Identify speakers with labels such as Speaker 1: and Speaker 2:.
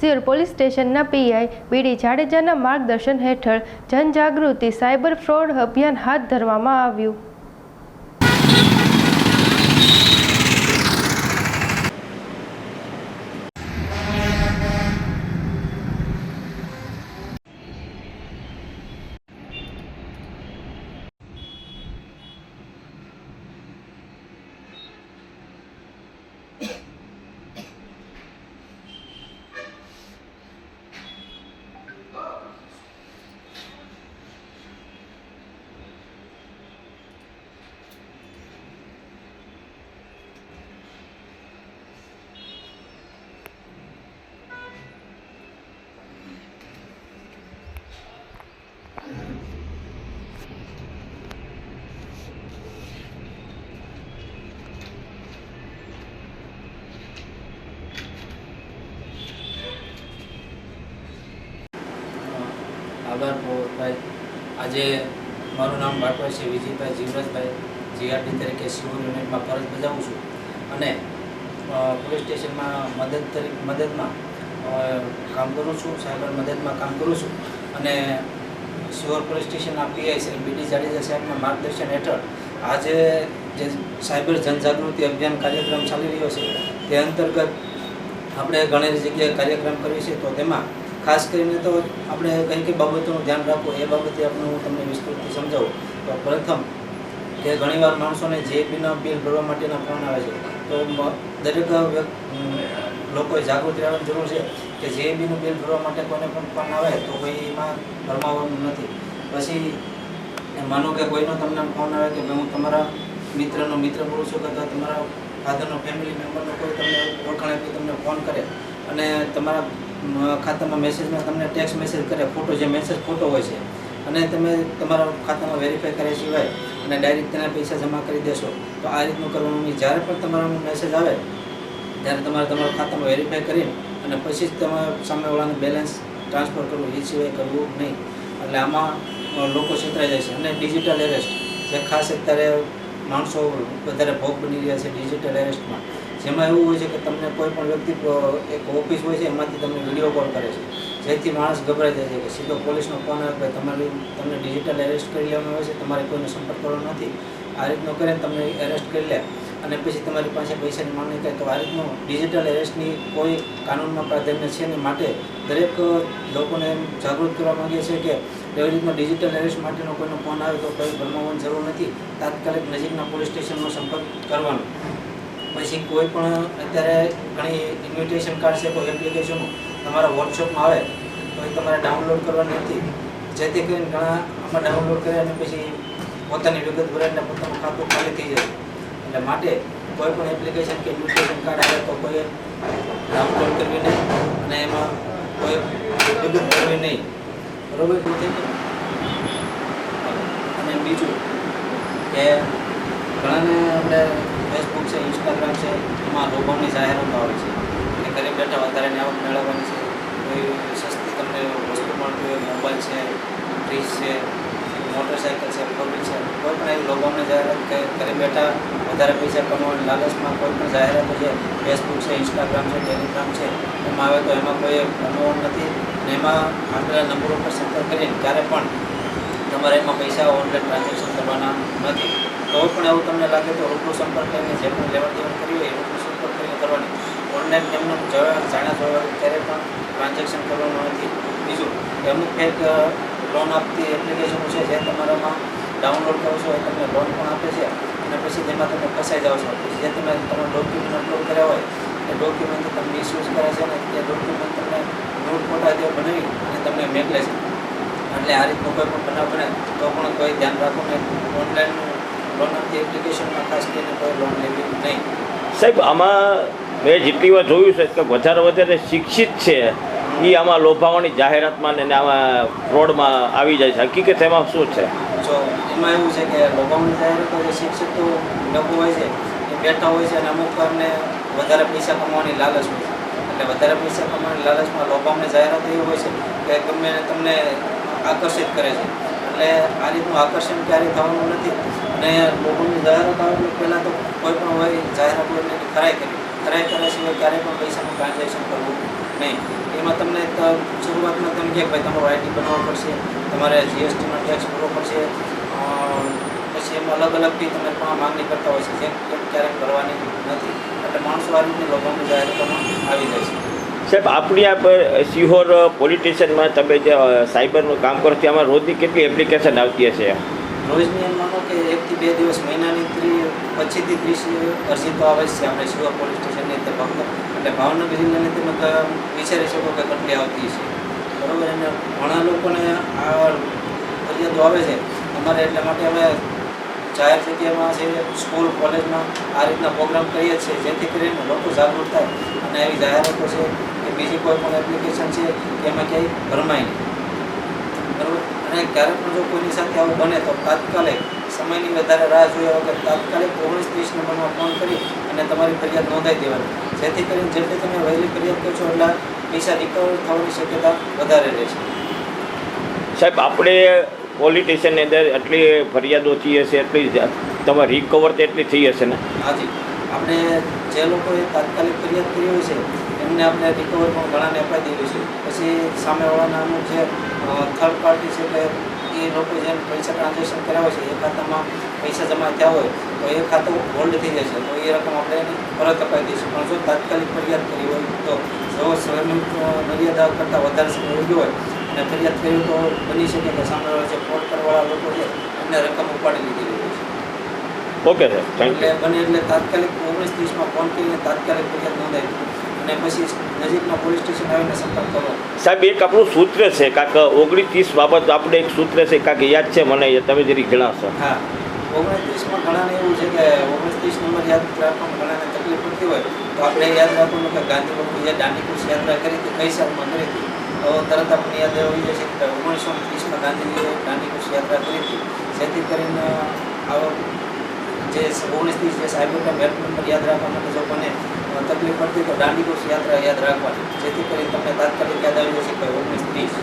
Speaker 1: સિયોર police સ્ટેશનના PI બીડી જાડેજાના માર્ગદર્શન હેઠળ જનજાગૃતિ સાયબર ફ્રોડ અભિયાન હાથ ધરવામાં આવ્યું.
Speaker 2: આભાર ભાઈ. આજે મારું નામ બાટવા છે વિજયભાઈ જીવરાજભાઈ, જીઆરડી તરીકે સિવિલ યુનિટમાં ફરજ બજાવું છું. અને પોલીસ સ્ટેશનમાં મદદ તરીકે મદદમાં કામ કરું છું, સાયબર મદદમાં કામ કરું છું. અને સિવર પોલીસ સ્ટેશનના પીઆઈ શ્રી બીડી જાડેજા સાહેબના માર્ગદર્શન હેઠળ આજે જે સાયબર જનજાગૃતિ અભિયાન કાર્યક્રમ ચાલી રહ્યો છે, તે અંતર્ગત આપણે ઘણી જગ્યાએ કાર્યક્રમ કરીએ છીએ, તો તેમાં ખાસ કરીને તો આપણે કઈ કઈ બાબતોનું ધ્યાન રાખવું એ બાબતે આપણે હું તમને વિસ્તૃતથી સમજાવું. તો પ્રથમ કે ઘણીવાર માણસોને જે બીના બિલ ભરવા માટેના ફોન આવે છે, તો દરેક લોકોએ જાગૃત રહેવાની જરૂર છે કે જે બીનું બિલ ભરવા માટે કોઈને પણ ફોન આવે તો કોઈ એમાં ભરમાવાનું નથી. પછી માનો કે કોઈનો તમને ફોન આવે કે હું તમારા મિત્રનો, મિત્ર બોલું છું અથવા તમારા ફાધરનો ફેમિલી મેમ્બરનો કોઈ તમને ઓળખાણ આપી તમને ફોન કરે અને તમારા ખાતામાં મેસેજમાં તમને ટેક્સ્ટ મેસેજ કરે ફોટો જે મેસેજ ફોટો હોય છે, અને તમે તમારા ખાતામાં વેરીફાઈ કર્યા સિવાય અને ડાયરેક્ટ તેના પૈસા જમા કરી દેશો, તો આ રીતનું કરવાનું જ્યારે પણ તમારો મેસેજ આવે, ત્યારે તમારે તમારા ખાતામાં વેરીફાઈ કરીને અને પછી જ તમારે સામેવાળાને બેલેન્સ ટ્રાન્સફર કરવું, એ સિવાય કરવું નહીં. એટલે આમાં લોકો છેતરાઈ જાય છે. અને ડિજિટલ એરેસ્ટ જે ખાસ અત્યારે માણસો વધારે ભોગ બની રહ્યા છે ડિજિટલ એરેસ્ટમાં જેમાં એવું હોય છે કે તમને કોઈ પણ વ્યક્તિ એક ઓફિસ હોય છે, એમાંથી તમને વીડિયો કોલ કરે છે. જેથી માણસ ગભરાઈ જાય છે કે સીધો પોલીસનો ફોન આવે કે તમારી તમને ડિજિટલ એરેસ્ટ કરી લેવામાં આવે છે, તમારે કોઈને સંપર્ક કરવાનો નથી, આ રીતનો કરીને તમને એરેસ્ટ કરી લે. અને પછી તમારી પાસે પૈસાની માંગણી કરે તો આ રીતનું ડિજિટલ એરેસ્ટની કોઈ કાનૂનમાં પ્રાધાન્ય છે ને માટે દરેક લોકોને એમ જાગૃત કરવા માગીએ છીએ કે એવી રીતનો ડિજિટલ એરેસ્ટ માટેનો કોઈનો ફોન આવે તો કોઈ ભરમાવવાની જરૂર નથી. તાત્કાલિક નજીકના પોલીસ સ્ટેશનનો સંપર્ક કરવાનો. પછી કોઈ પણ અત્યારે ઘણી ઇન્વિટેશન કાર્ડ છે, કોઈ એપ્લિકેશનો તમારા વોટ્સઅપમાં આવે તો એ તમારે ડાઉનલોડ કરવાની નથી જેથી કરીને ઘણા આમાં ડાઉનલોડ કર્યા અને પછી પોતાની વિગત ભરાઈને પોતાનું ખાતું ખાલી થઈ જાય. એટલે માટે કોઈ પણ એપ્લિકેશન કે ઇન્વિટેશન કાર્ડ આવે તો કોઈ ડાઉનલોડ કરવી નહીં અને એમાં કોઈ વિગત ભરવી નહીં. બરોબર? થઈ અને બીજું કે ઘણાને આપણે ફેસબુક છે ઇન્સ્ટાગ્રામ છે, એમાં લોકોની જાહેરાતો આવે છે. અને ઘરે બેઠા વધારેની આવક મેળવવાની છે. કોઈ સસ્તી તમને વસ્તુ મળતી હોય, મોબાઈલ છે ફ્રીજ છે મોટરસાઇકલ છે પબ્લિક છે, કોઈ પણ એવી લોકોની જાહેરાત કે ઘરે બેઠા વધારે પૈસા કમાવાની લાલચમાં કોઈ પણ જાહેરાતો છે ફેસબુક છે ઇન્સ્ટાગ્રામ છે ટેલિગ્રામ છે, એમાં આવે તો એમાં કોઈ અનુભવ નથી. ને એમાં આપેલા નંબરો પર સંપર્ક કરીને ક્યારે પણ તમારે એમાં પૈસા ઓનલાઈન ટ્રાન્ઝેક્શન કરવાના નથી. તો પણ એવું તમને લાગે તો રૂબરૂ સંપર્ક કરીને જે પણ લેવડ દેવડ કરી હોય એ સંપર્ક કરીને કરવાની. ઓનલાઈન એમને જાણ્યા જોવા ક્યારે પણ ટ્રાન્ઝેક્શન કરવાનું નથી. બીજું અમુક એક લોન આપતી એપ્લિકેશનો છે જે તમારામાં ડાઉનલોડ કરો છો એ તમને લોન પણ આપે છે અને પછી તેમાં તમે ફસાઈ જાઓ છો. જે તમે તમારા ડોક્યુમેન્ટ અપલોડ કર્યા હોય, એ ડોક્યુમેન્ટ તમને મિસયુઝ કરે છે અને તે ડોક્યુમેન્ટ તમને નોટ ફોટા જે બનાવી અને તમને મેકલે છે. એટલે આ રીતનો કોઈ પણ બનાવ બને તો પણ કોઈ ધ્યાન રાખો ને. ઓનલાઈન લોન આપતી એપ્લિકેશનમાં ખાસ કરીને કોઈ લોન લેવી નહીં.
Speaker 3: સાહેબ આમાં મેં જેટલી વાર જોયું છે કે વધારે વધારે શિક્ષિત છે એ આમાં લોભાવાની જાહેરાતમાં ને આમાં ફ્રોડમાં આવી જાય છે. હકીકત એમાં શું છે?
Speaker 2: જો એમાં એવું છે કે લોભાવાની જાહેરાતો જે શિક્ષિત લોકો હોય છે એ બેઠા હોય છે અને અમુક વારને વધારે પૈસા કમાવાની લાલચ હોય છે. એટલે વધારે પૈસા કમાવાની લાલચમાં લોભાવની જાહેરાત એવી હોય છે કે ગમે તમને આકર્ષિત કરે છે. એટલે આ રીતનું આકર્ષણ ક્યારેય થવાનું નથી. અને લોકોની જાહેરાત આવે પહેલાં તો કોઈ પણ હોય જાહેરાત હોય એની ખરાઈ કરવી ખરાઈ કર્યા સિવાય ક્યારેય પણ પૈસાનું ટ્રાન્ઝેક્શન કરવું નહીં. એમાં તમને શરૂઆતમાં તમે કહે ભાઈ તમારો આઈટી બનાવવો પડશે, તમારે જીએસટીનો ટેક્સ ભરવો પડશે પછી એમાં અલગ અલગ બી તમે પણ માંગણી કરતા હોય છે. કેમ ક્યારેક ભરવાની નથી. એટલે માણસો આ રીતે લોકોની જાહેરાતોમાં આવી જાય છે.
Speaker 3: સાહેબ, આપણી આ સિહોર પોલીસ સ્ટેશનમાં તમે જે સાયબરનું કામ કરો છો એમાં રોજની કેટલી એપ્લિકેશન આવતી હશે?
Speaker 2: રોજની એમ માનો કે એકથી બે દિવસ મહિનાની પચીસથી ત્રીસ અરજી તો આવે છે આપણે સિહોર પોલીસ સ્ટેશનની અંદર ફક્ત એટલે ભાવનગર જિલ્લાની તમે વિચારી શકો કે કેટલી આવતી છે બરાબર? અને ઘણા લોકોને આ ફરિયાદો આવે છે. અમારે એટલા માટે અમે જાહેર જગ્યામાં છે સ્કૂલ કોલેજમાં આ રીતના પ્રોગ્રામ કરીએ છીએ, જેથી કરીને લોકો જાગૃત થાય. અને એવી જાહેરાતો છે બીજી કોઈ પણ એપ્લિકેશન છે એમાં ક્યાંય ભરમાય નહીં. બરાબર? અને ક્યારેક પણ જો કોઈની સાથે આવું બને તો તાત્કાલિક સમયની વધારે રાહ જોયા વગર તાત્કાલિક ઓગણીસ ત્રીસ નંબરમાં ફોન કરી અને તમારી ફરિયાદ નોંધાઈ દેવાની. જેથી કરીને જેટલી તમે વહેલી ફરિયાદ કરશો એટલા પૈસા રિકવર થવાની શક્યતા વધારે રહેશે
Speaker 3: સાહેબ આપણે પોલિટિશિયનની અંદર એટલી ફરિયાદો થઈ હશે એટલી તમે રિકવર તો એટલી થઈ હશે ને?
Speaker 2: હાજી. આપણે જે લોકોએ તાત્કાલિક ફરિયાદ કરી હોય છે એમને આપણે રિકવર પણ ઘણાને અપાઈ દીધું છે. પછી સામેવાળાના અમુક જે થર્ડ પાર્ટી છે એટલે એ લોકો જેમ પૈસા ટ્રાન્ઝેક્શન કરાવે છે એ ખાતામાં પૈસા જમા થયા હોય તો એ ખાતું હોલ્ડ થઈ જશે તો એ રકમ આપણે એને પરત અપાઈ દઈશું. પણ જો તાત્કાલિક ફરિયાદ કરી હોય તો જો સમય મર્યાદા કરતાં વધારે સમય ઉગ્યો હોય અને ફરિયાદ કરી તો બની શકે કે સામેવાળા જે ફ્રોડ કરવાવાળા લોકો છે એમને રકમ ઉપાડી લીધી હોય છે.
Speaker 3: ઓકે સર થેન્ક યુ
Speaker 2: બને એટલે તાત્કાલિક ઓગણીસ ત્રીસમાં ફોન કરીને તાત્કાલિક ફરિયાદ નોંધાય અને પછી નજીકના પોલીસ સ્ટેશન આવીને સંપર્ક કરો.
Speaker 3: સાહેબ એક આપણું સૂત્ર છે કાંક ઓગણીસ ત્રીસ બાબત આપણે એક સૂત્ર છે કાંક યાદ છે મને તમે જરી જણાવશો.
Speaker 2: હા. ઓગણત્રીસમાં ઘણાને એવું છે કે ઓગણીસ ત્રીસ નંબર યાદ રાખવામાં ઘણાને તકલીફ પડતી હોય તો આપણે યાદ રાખવાનું કે ગાંધી બાપુ જે દાંડી કૂચ યાત્રા કરી હતી કઈ સાલમાં કરી હતી? તો તરત આપણે યાદ આવી જશે કે ઓગણીસો ત્રીસમાં ગાંધીજીએ દાંડી યાત્રા કરી હતી. જેથી કરીને આવો જે ઓગણીસ ત્રીસ જે ક્રાઇમ હેલ્પ નંબર યાદ રાખવા માટે જો કોને તકલીફ પડતી તો દાંડી કોષ યાત્રા યાદ રાખવાની. જેથી કરીને તમને તાત્કાલિક યાદ આવી જશે કે ઓગણીસ ત્રીસ.